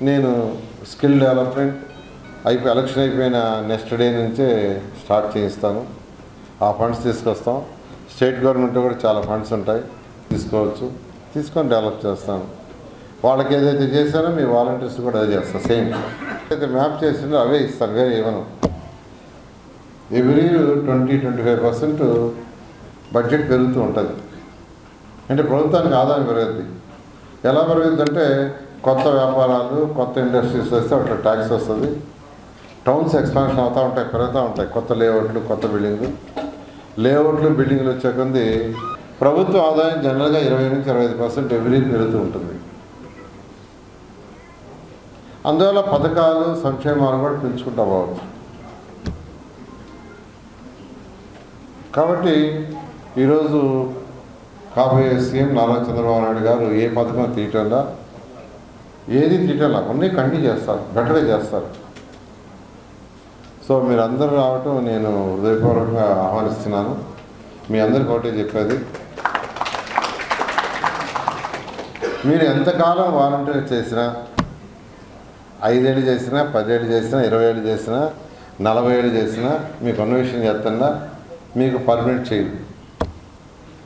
నేను skill development అయిపోయి election అయిపోయిన నెక్స్ట్ డే నుంచే స్టార్ట్ చేయిస్తాను. ఆ ఫండ్స్ తీసుకొస్తాం. స్టేట్ గవర్నమెంట్ కూడా చాలా ఫండ్స్ ఉంటాయి. తీసుకోవచ్చు. తీసుకొని డెవలప్ చేస్తాను. వాళ్ళకి ఏదైతే చేశారో మీ వాలంటీర్స్ కూడా అదే చేస్తాను సేమ్. అయితే మ్యాప్ చేసిందో అవే ఇస్తాను వేరే ఇవ్వను every twenty twenty five percent budget పెరుగుతూ ఉంటుంది. అంటే ప్రభుత్వానికి ఆదాయం పెరుగుద్ది ఎలా పెరుగుద్దంటే కొత్త వ్యాపారాలు కొత్త ఇండస్ట్రీస్ వస్తే అట్లా ట్యాక్స్ వస్తుంది. టౌన్స్ ఎక్స్పాన్షన్ అవుతూ ఉంటాయి పెరుగుతూ ఉంటాయి. కొత్త లేఅవుట్లు కొత్త బిల్డింగ్లు. లేఅవుట్లు బిల్డింగ్లు వచ్చే కొంది ప్రభుత్వ ఆదాయం జనరల్గా ఇరవై నుంచి ఇరవై ఐదు పర్సెంట్ ఎవ్రీ పెరుగుతూ ఉంటుంది. అందువల్ల పథకాలు సంక్షేమాలు కూడా పెంచుకుంటా పోవచ్చు. కాబట్టి ఈరోజు కాబోయే సీఎం నారా చంద్రబాబు నాయుడు గారు ఏ పథకం తీయటంలా? ఏది తీయటంలా? అన్నీ కంటి చేస్తారు బెటరే చేస్తారు. సో మీరు అందరు రావటం నేను హృదయపూర్వకంగా ఆహ్వానిస్తున్నాను. మీ అందరికి ఒకటే చెప్పేది. మీరు ఎంతకాలం వాలంటీర్ చేసినా ఐదేళ్ళు చేసినా పదేళ్ళు చేసినా ఇరవై ఏళ్ళు చేసినా నలభై ఏళ్ళు చేసినా మీకు అన్వేషణ చేస్తున్నా మీకు పర్మిట్ చేయదు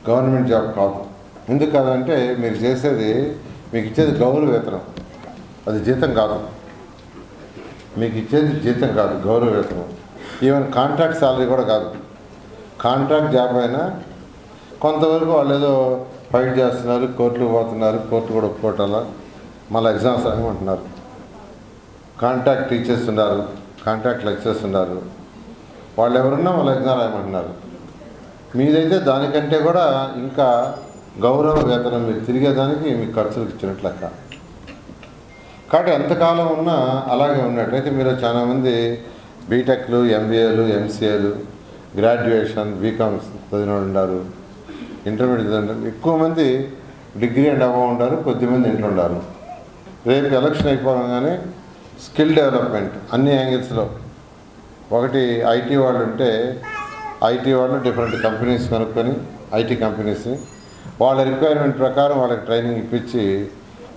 గవర్నమెంట్ జాబ్ కాదు. ఎందుకు కాదంటే మీరు చేసేది మీకు ఇచ్చేది గౌరవ వేతనం. అది జీతం కాదు. మీకు ఇచ్చేది జీతం కాదు గౌరవ వేతనం. ఈవెన్ కాంట్రాక్ట్ శాలరీ కూడా కాదు. కాంట్రాక్ట్ జాబ్ అయినా కొంతవరకు వాళ్ళు ఏదో ఫైట్ చేస్తున్నారు కోర్టుకు పోతున్నారు కోర్టు కూడా ఒప్పుకోవటంలా మళ్ళీ ఎగ్జామ్స్ రాయమంటున్నారు. కాంట్రాక్ట్ టీచర్స్ ఉన్నారు కాంట్రాక్ట్ లెక్చర్స్ ఉన్నారు. వాళ్ళు ఎవరున్నా వాళ్ళు ఎగ్జామ్ రాయమంటున్నారు. మీదైతే దానికంటే కూడా ఇంకా గౌరవ వేతనం మీరు తిరిగేదానికి మీకు ఖర్చులకు ఇచ్చినట్లు లెక్క. కాబట్టి ఎంతకాలం ఉన్నా అలాగే ఉన్నట్టు అయితే మీరు చాలామంది బీటెక్లు ఎంబీఏలు ఎంసీఏలు గ్రాడ్యుయేషన్ బీకామ్స్ చదివిన ఉన్నారు ఇంటర్మీడియట్ చదివిన ఎక్కువ మంది డిగ్రీ అండ్ అబవ్ ఉంటారు కొద్దిమంది ఇంట్లో ఉండారు. రేపు ఎలక్షన్ అయిపోగానే స్కిల్ డెవలప్మెంట్ అన్ని యాంగిల్స్లో. ఒకటి ఐటీ వాళ్ళు ఉంటే ఐటీ వాళ్ళు డిఫరెంట్ కంపెనీస్ కనుక్కొని ఐటీ కంపెనీస్ని వాళ్ళ రిక్వైర్మెంట్ ప్రకారం వాళ్ళకి ట్రైనింగ్ ఇప్పించి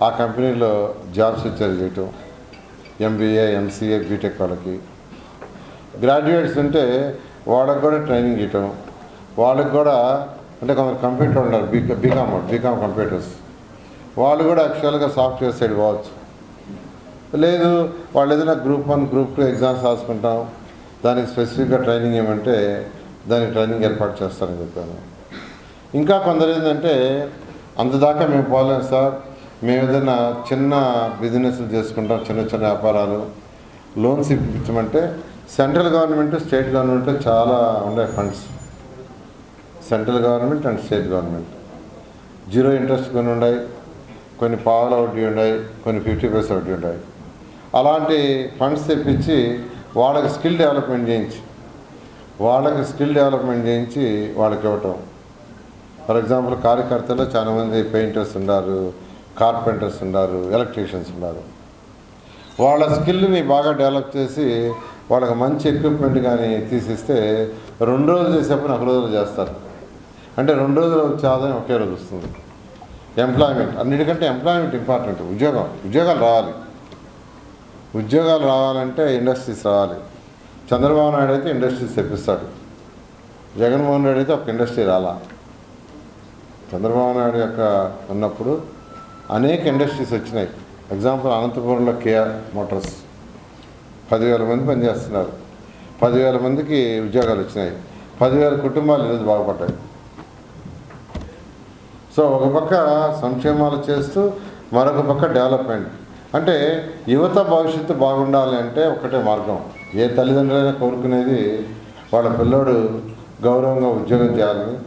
ఆ కంపెనీలో జాబ్స్ ఇచ్చేది చేయటం. ఎంబీఏ ఎంసీఏ బీటెక్ వాళ్ళకి. గ్రాడ్యుయేట్స్ ఉంటే వాళ్ళకి కూడా ట్రైనింగ్ ఇవ్వటం. వాళ్ళకి కూడా అంటే కొందరు కంప్యూటర్ ఉన్నారు బీకా బీకామ్ బీకామ్ కంప్యూటర్స్ వాళ్ళు కూడా యాక్చువల్గా సాఫ్ట్వేర్ సైడ్ పోవచ్చు. లేదు వాళ్ళు ఏదైనా group one group two exams రాసుకుంటాం. దానికి స్పెసిఫిక్గా ట్రైనింగ్ ఏమంటే దానికి ట్రైనింగ్ ఏర్పాటు చేస్తారని చెప్పాను. ఇంకా కొందరు ఏంటంటే అంతదాకా మేము పోలేం సార్. మేము ఏదైనా చిన్న బిజినెస్లు చేసుకుంటాం చిన్న చిన్న వ్యాపారాలు. లోన్స్ ఇప్పించమంటే సెంట్రల్ గవర్నమెంట్ స్టేట్ గవర్నమెంట్ చాలా ఉన్నాయి funds. Central government and state government. Zero interest కొన్ని ఉన్నాయి కొన్ని పావుల వడ్డీ ఉన్నాయి కొన్ని ఫిఫ్టీ పైసా వడ్డీ ఉన్నాయి అలాంటి ఫండ్స్ తెప్పించి వాళ్ళకి స్కిల్ డెవలప్మెంట్ చేయించి వాళ్ళకి స్కిల్ డెవలప్మెంట్ చేయించి వాళ్ళకి ఇవ్వటం. ఫర్ ఎగ్జాంపుల్ కార్యకర్తలు చాలామంది పెయింటర్స్ ఉన్నారు కార్పెంటర్స్ ఉన్నారు ఎలక్ట్రీషియన్స్ ఉన్నారు వాళ్ళ స్కిల్ని బాగా డెవలప్ చేసి వాళ్ళకి మంచి ఎక్విప్మెంట్ కానీ తీసిస్తే రెండు రోజులు చేసే పని ఒక రోజులు చేస్తారు. అంటే రెండు రోజులు వచ్చే ఆదాయం ఒకే రోజు వస్తుంది. ఎంప్లాయ్మెంట్ అన్నిటికంటే ఎంప్లాయ్మెంట్ ఇంపార్టెంట్ ఉద్యోగం ఉద్యోగాలు రావాలి. ఉద్యోగాలు రావాలంటే ఇండస్ట్రీస్ రావాలి. చంద్రబాబు నాయుడు అయితే ఇండస్ట్రీస్ తెప్పిస్తాడు. జగన్మోహన్ రెడ్డి అయితే ఒక ఇండస్ట్రీ రాలా. చంద్రబాబు నాయుడు యొక్క ఉన్నప్పుడు అనేక ఇండస్ట్రీస్ వచ్చినాయి. ఎగ్జాంపుల్ అనంతపురంలో కేఆర్ మోటార్స్. పదివేల మంది పనిచేస్తున్నారు. పదివేల మందికి ఉద్యోగాలు వచ్చినాయి. పదివేల కుటుంబాలు ఈరోజు బాగుపడ్డాయి. సో ఒక పక్క సంక్షేమాలు చేస్తూ మరొక పక్క డెవలప్మెంట్. అంటే యువత భవిష్యత్తు బాగుండాలి అంటే ఒకటే మార్గం. ఏ తల్లిదండ్రులైనా కోరుకునేది వాళ్ళ పిల్లోడు గౌరవంగా ఉద్యోగం చేయాలని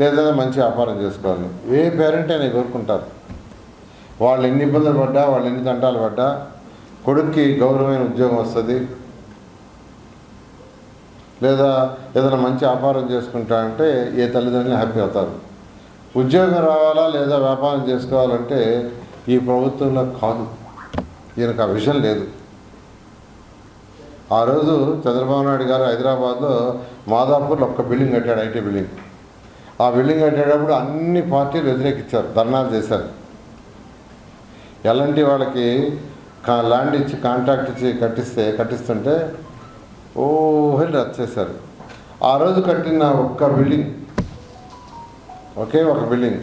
లేదా మంచి వ్యాపారం చేసుకోవాలని ఏ పేరెంట్ అయినా కోరుకుంటారు. వాళ్ళు ఎన్ని ఇబ్బందులు పడ్డా వాళ్ళు ఎన్ని తంటాలు పడ్డా కొడుక్కి గౌరవమైన ఉద్యోగం వస్తుంది. లేదా ఏదైనా మంచి వ్యాపారం చేసుకుంటా అంటే ఏ తల్లిదండ్రులు హ్యాపీ అవుతారు. ఉద్యోగం రావాలా లేదా వ్యాపారం చేసుకోవాలంటే ఈ ప్రభుత్వంలో కాదు. ఈయనకు ఆ విషయం లేదు. ఆ రోజు చంద్రబాబు నాయుడు గారు హైదరాబాద్లో మాదాపూర్లో ఒక్క బిల్డింగ్ కట్టాడు ఐటీ బిల్డింగ్. ఆ బిల్డింగ్ కట్టేటప్పుడు అన్ని పార్టీలు వ్యతిరేకించారు ధర్నాలు చేశారు. ఎలాంటి వాళ్ళకి కా- ల్యాండ్ ఇచ్చి కాంట్రాక్ట్ ఇచ్చి కట్టిస్తే కట్టిస్తుంటే ఓహెల్ రద్దు ఆ రోజు కట్టిన ఒక్క బిల్డింగ్ ఒకే ఒక బిల్డింగ్.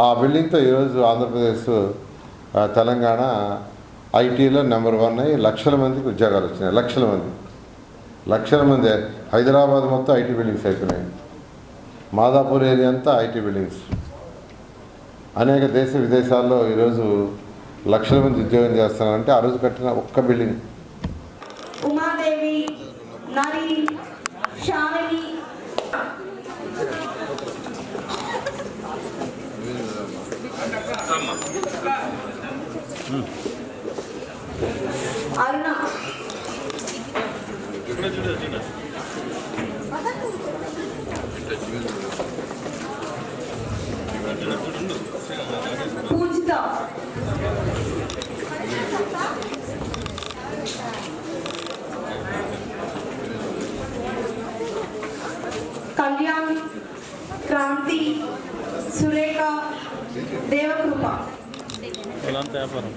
ఆ బిల్డింగ్తో ఈరోజు ఆంధ్రప్రదేశ్ తెలంగాణ ఐటీలో నెంబర్ వన్ అయ్యి లక్షల మందికి ఉద్యోగాలు వచ్చినాయి లక్షల మంది. లక్షల మంది. హైదరాబాద్ మొత్తం ఐటీ బిల్డింగ్స్ అయిపోయినాయి. మాదాపూర్ ఏరియా అంతా ఐటీ బిల్డింగ్స్. అనేక దేశ విదేశాల్లో ఈరోజు లక్షల మంది ఉద్యోగం చేస్తున్నారంటే ఆ రోజు కట్టిన ఒక్క బిల్డింగ్. ఉమాదేవి నరి శాలిని. అరుణ. పూజిత. కళ్యాణ్. క్రాంతి. సురేఖ. దేవకృప. వాళ్ళంతా వ్యాపారం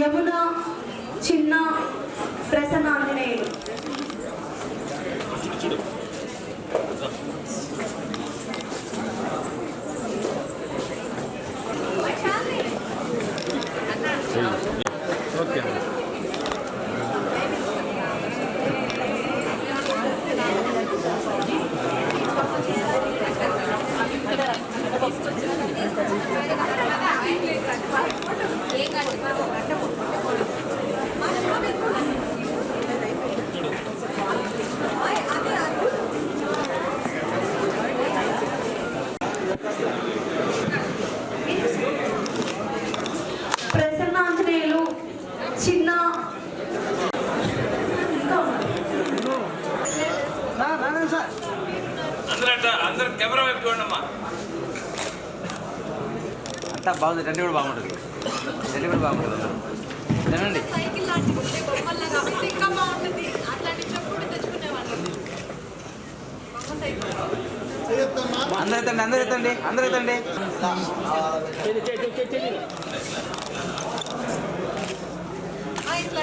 యమున చిన్న ప్రసన్నాంజనేయులు. ఓకే కెమెరా వైపు అంతా బాగుంది రెండు కూడా బాగుంటుంది. రెండు కూడా బాగుంటుంది. తినండి సైకిల్ లాంటి ఉంటే బొమ్మల్లాగా ఉంటే ఇంకా బాగుంటుంది. అట్లాంటి చెప్పుడు తెచ్చుకునేవాళ్ళం. బొమ్మ సైకిల్ అందరు ఎత్తండి అందరు ఎత్తండి అందరు ఎత్తండి ఇట్లా